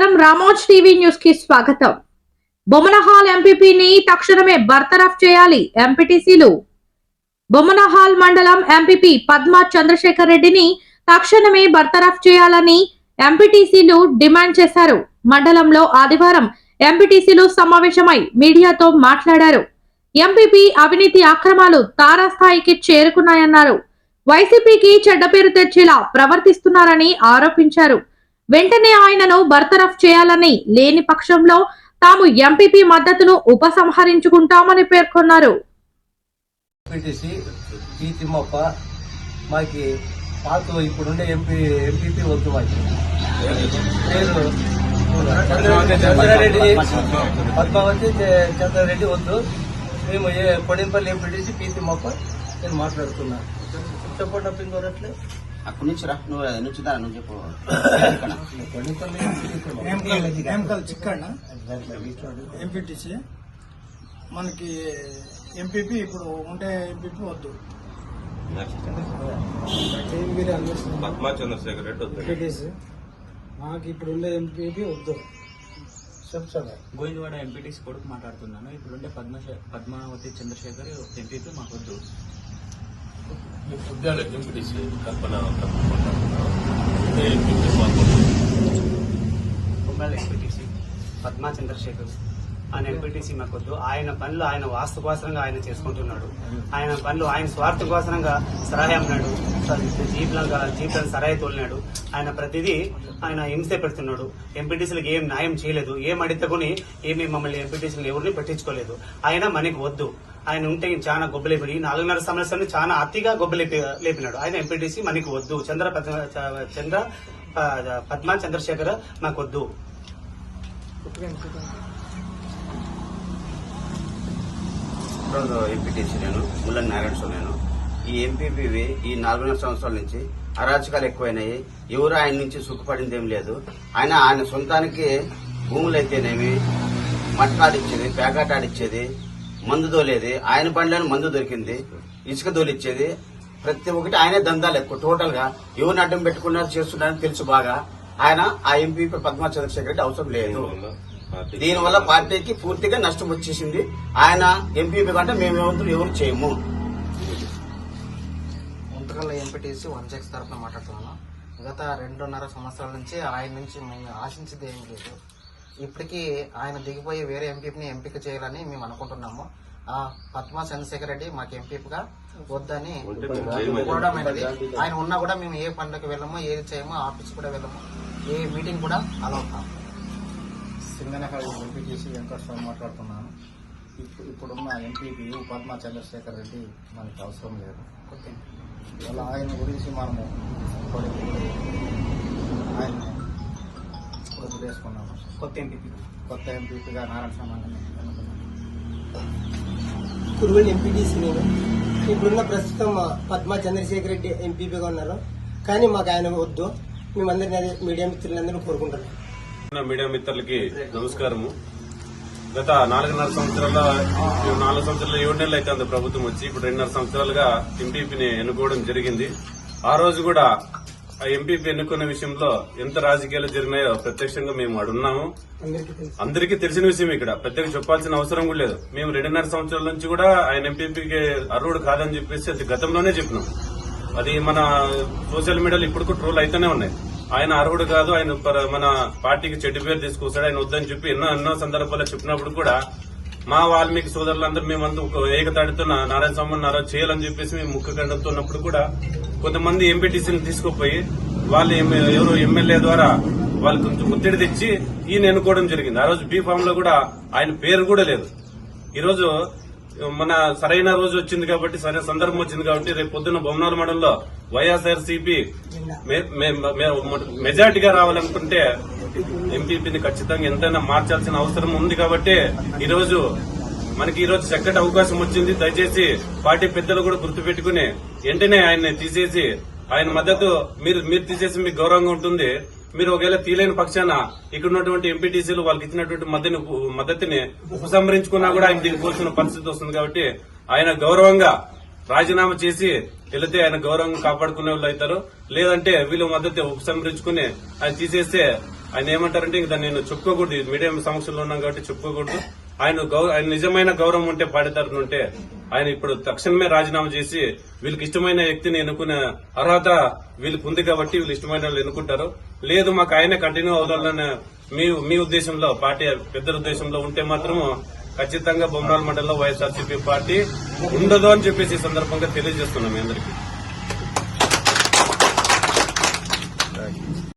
నమస్కారం. రామోజ్ టీవీ న్యూస్కి స్వాగతం. బొమ్మనహాల్ ఎంపీపీని తక్షణమే బర్తరఫ్ చేయాలి ఎంపీటీసీలు. బొమ్మనహాల్ మండలం ఎంపీపీ పద్మ చంద్రశేఖర్ రెడ్డిని తక్షణమే బర్తరఫ్ చేయాలని ఎంపీటీసీలు డిమాండ్ చేశారు. మండలంలో ఆదివారం ఎంపీటీసీలు సమావేశమై మీడియాతో మాట్లాడారు. ఎంపీపీ అవినీతి అక్రమాలు తారాస్థాయికి చేరుకున్నాయన్నారు. వైసీపీకి చెడ్డ పేరు తెచ్చేలా ప్రవర్తిస్తున్నారని ఆరోపించారు. వెంటనే ఆయనను బర్తరఫ్ చేయాలని లేని పక్షంలో తాము ఎంపీపీ మద్దతును ఉపసంహరించుకుంటామని పేర్కొన్నారు. మాకి పాత ఇప్పుడుండే ఎంపీ ఎంపీపీ వద్దు మాకి. పేరు చంద్రారెడ్డి పద్మావతి చంద్రారెడ్డి వద్దు. మేము కొడింపల్లి ఎంపీటీసీ పి తిమ్మప్ప నేను మాట్లాడుతున్నాను చెప్పండి ఇంకోరట్లే అక్కడి నుంచి రా నువ్వు అది నుంచి దా నువ్వు చెప్పు. ఇక్కడ. కొడింపల్లి ఎంకల్ చిక్కన్న? ఎంపీటీసీ మనకి ఎంపీపీ ఇప్పుడు ఉండే ఎంపీపీ వద్దు. చంద్రశేఖర్ రెడ్డి ఎంపీటీసీ మాకు ఇప్పుడు ఉండే ఎంపీపీ వద్దు. గోవిందవాడ ఎంపీటీసీ కొడుకు మాట్లాడుతున్నాను. ఇప్పుడుండే పద్మ పద్మావతి చంద్రశేఖర్ ఎంపీపీ మాకు వద్దు. ఉద్యాల ఎంపీటీసీ కల్పన ఎంపీపీ మాకు కుమ్రాల ఎంపీటీసీ పద్మా చంద్రశేఖర్ ఆయన ఎంపీటీసీ మాకు వద్దు ఆయన పనులు ఆయన వాస్తుకోసంగా ఆయన చేసుకుంటున్నాడు. ఆయన పనులు ఆయన స్వార్థ కోసంగా సరాయి అమ్మినాడు జీప్లంగా జీప్లను సరాయి తోలినాడు. ఆయన ప్రతిదీ ఆయన హింస పెడుతున్నాడు. ఎంపీటీసీలకు ఏం న్యాయం చేయలేదు. ఏం అడితకుని ఏమి మమ్మల్ని ఎంపీటీసీలు ఎవరిని పట్టించుకోలేదు. ఆయన మనకి వద్దు. ఆయన ఉంటే చాలా గొబ్బలేపిడి నాలుగున్నర సంవత్సరాన్ని చాలా అతిగా గొబ్బలేపి లేపినాడు. ఆయన ఎంపీటీసీ మనకి వద్దు. చంద్ర చ- చంద్ర పద్మ పద్మా చంద్రశేఖర్ మాకు వద్దు రెండో ఎంపీటీసీ నేను ముల్లని నారాయణ స్వామి నేను. ఈ ఎంపీపీవి ఈ నాలుగున్నర సంవత్సరాల నుంచి అరాచకాలు ఎక్కువైనాయి. ఎవరు ఆయన నుంచి సుఖపడింది ఏం లేదు. ఆయన ఆయన సొంతానికి భూములు అయితేనేమి మట్టాడిచ్చేది పేకాట ఆడిచ్చేది మందు దోలేది ఆయన బండ్లను మందు దొరికింది ఇసుక దోలిచ్చేది ప్రతి ఒక్కటి ఆయనే దందాలు ఎక్కువ. టోటల్గా ఎవరిని అడ్డం పెట్టుకున్నారు చేస్తున్నారని తెలుసు బాగా. ఆయన ఆ ఎంపీ పద్మా చంద్రశేఖర్ రెడ్డి అవసరం లేదు. దీనివల్ల పార్టీకి పూర్తిగా నష్టం వచ్చేసింది. ఆయన ఎంపీపీ కంటే మేము ఎవరు ఎవరు చేయము. ముంతకల్ల ఎంపీటీసీ వన్ సిక్స్ తరఫున మాట్లాడుతున్నాను. గత రెండున్నర సంవత్సరాల నుంచి ఆయన నుంచి మేము ఆశించేది ఏం లేదు. ఇప్పటికీ ఆయన దిగిపోయి వేరే ఎంపీని ఎంపిక చేయాలని మేము అనుకుంటున్నాము. ఆ పద్మా చంద్రశేఖర్ రెడ్డి మాకు ఎంపీగా వద్దని కోరడం ఆయన ఉన్నా కూడా మేము ఏ పనులకు వెళ్ళము ఏది చేయము ఆఫీస్ కూడా వెళ్ళము ఏ మీటింగ్ కూడా అలా ఉన్నాము సింగనహరి ఎంపీటీసీ వెంకటస్వామి మాట్లాడుతున్నాను. ఇప్పుడు ఇప్పుడున్న ఎంపీపీ పద్మా చంద్రశేఖర్ రెడ్డి మనకి అవసరం లేదు. అలా ఆయన గురించి మనము ఆయన వదిలేసుకున్నాము. కొత్త ఎంపీపీ. కొత్త ఎంపీపీగా నారాయణ స్వామి కురువెల్లి ఎంపీటీసీ నేను ఇప్పుడున్న ప్రస్తుతం పద్మా చంద్రశేఖర్ రెడ్డి ఎంపీపీగా ఉన్నారు. కానీ మాకు ఆయన వద్దు. మేమందరినీ అదే మీడియా మిత్రులందరూ కోరుకుంటున్నాం. మీడియా మిత్రులకి నమస్కారము. గత నాలుగున్నర సంవత్సరాల నాలుగు సంవత్సరాల ఏడు నెలలు అయితే ప్రభుత్వం వచ్చి ఇప్పుడు రెండున్నర సంవత్సరాలుగా ఎంపీపీని ఎన్నుకోవడం జరిగింది. ఆ రోజు కూడా ఆ ఎంపీపీ ఎన్నుకునే విషయంలో ఎంత రాజకీయాలు జరిగినాయో ప్రత్యక్షంగా మేము అడున్నాము అందరికీ తెలిసిన విషయం ఇక్కడ. ప్రత్యేక చెప్పాల్సిన అవసరం కూడా లేదు. మేము రెండున్నర సంవత్సరాల నుంచి కూడా ఆయన ఎంపీపీకి అర్హుడు కాదని చెప్పేసి అది గతంలోనే చెప్పినాం. అది మన సోషల్ మీడియాలో ఇప్పుడు కూడా ట్రోల్ అయితేనే ఉన్నాయి. ఆయన అర్హుడు కాదు. ఆయన మన పార్టీకి చెడ్డు పేరు తీసుకొస్తాడు. ఆయన వద్దని చెప్పి ఎన్నో ఎన్నో సందర్భాల్లో చెప్పినప్పుడు కూడా మా వాల్మీకి సోదరులందరూ మేమంతా ఒక ఏకతాడితో నారాయణ స్వామి నారాయణ చేయాలని చెప్పేసి మేము ముఖ్య కండుతున్నప్పుడు కూడా కొంతమంది ఎంపీటీసీని తీసుకుపోయి వాళ్ళు ఎవరు ఎమ్మెల్యే ద్వారా వాళ్ళు కొంచెం ఒత్తిడి తెచ్చి ఈయన ఎన్నుకోవడం జరిగింది. ఆ రోజు బీ ఫామ్లో కూడా ఆయన పేరు కూడా లేదు. ఈరోజు మన సరైన రోజు వచ్చింది కాబట్టి సరైన సందర్భం వచ్చింది కాబట్టి రేపు పొద్దున్న బొమ్మనాల మండలంలో వైఎస్ఆర్ సిపి మెజార్టీగా రావాలనుకుంటే ఎంపీపీని ఖచ్చితంగా ఎంతైనా మార్చాల్సిన అవసరం ఉంది కాబట్టి ఈ రోజు మనకి ఈ రోజు చక్కటి అవకాశం వచ్చింది. దయచేసి పార్టీ పెద్దలు కూడా గుర్తుపెట్టుకుని వెంటనే ఆయన్ని తీసేసి ఆయన మద్దతు మీరు మీరు తీసేసి మీకు గౌరవంగా ఉంటుంది. మీరు ఒకవేళ తీలేని పక్షాన ఇక్కడ ఉన్నటువంటి ఎంపీటీసీలు వాళ్ళకి ఇచ్చినటువంటి మద్దతుని మద్దతుని ఉపసంహరించుకున్నా కూడా ఆయన దిగిపోతున్న పరిస్థితి వస్తుంది కాబట్టి ఆయన గౌరవంగా రాజీనామా చేసి వెళితే ఆయన గౌరవంగా కాపాడుకునే వాళ్ళు అవుతారు. లేదంటే వీళ్ళు మద్దతు ఉపసంహరించుకుని ఆయన తీసేస్తే ఆయన ఏమంటారంటే ఇంకా దాన్ని నేను చెప్పుకోకూడదు. మీడియం సమక్షంలో ఉన్నాం కాబట్టి చెప్పుకోకూడదు. ఆయన గౌ- ఆయన నిజమైన గౌరవం ఉంటే పాడేతరను ఉంటే ఆయన ఇప్పుడు తక్షణమే రాజీనామా చేసి వీళ్ళకి ఇష్టమైన వ్యక్తిని ఎన్నుకునే అర్హత వీళ్ళకి ఉంది కాబట్టి వీళ్ళు ఇష్టమైన వాళ్ళు ఎన్నుకుంటారు. లేదు మాకు ఆయనే కంటిన్యూ అవ్వాలనే మీ మీ ఉద్దేశంలో పార్టీ పెద్దల ఉద్దేశంలో ఉంటే మాత్రము ఖచ్చితంగా బొమ్మరాల మండలంలో వైఎస్ఆర్సీపీ పార్టీ ఉండదు అని చెప్పేసి ఈ సందర్భంగా తెలియజేస్తున్నాం మీ అందరికీ.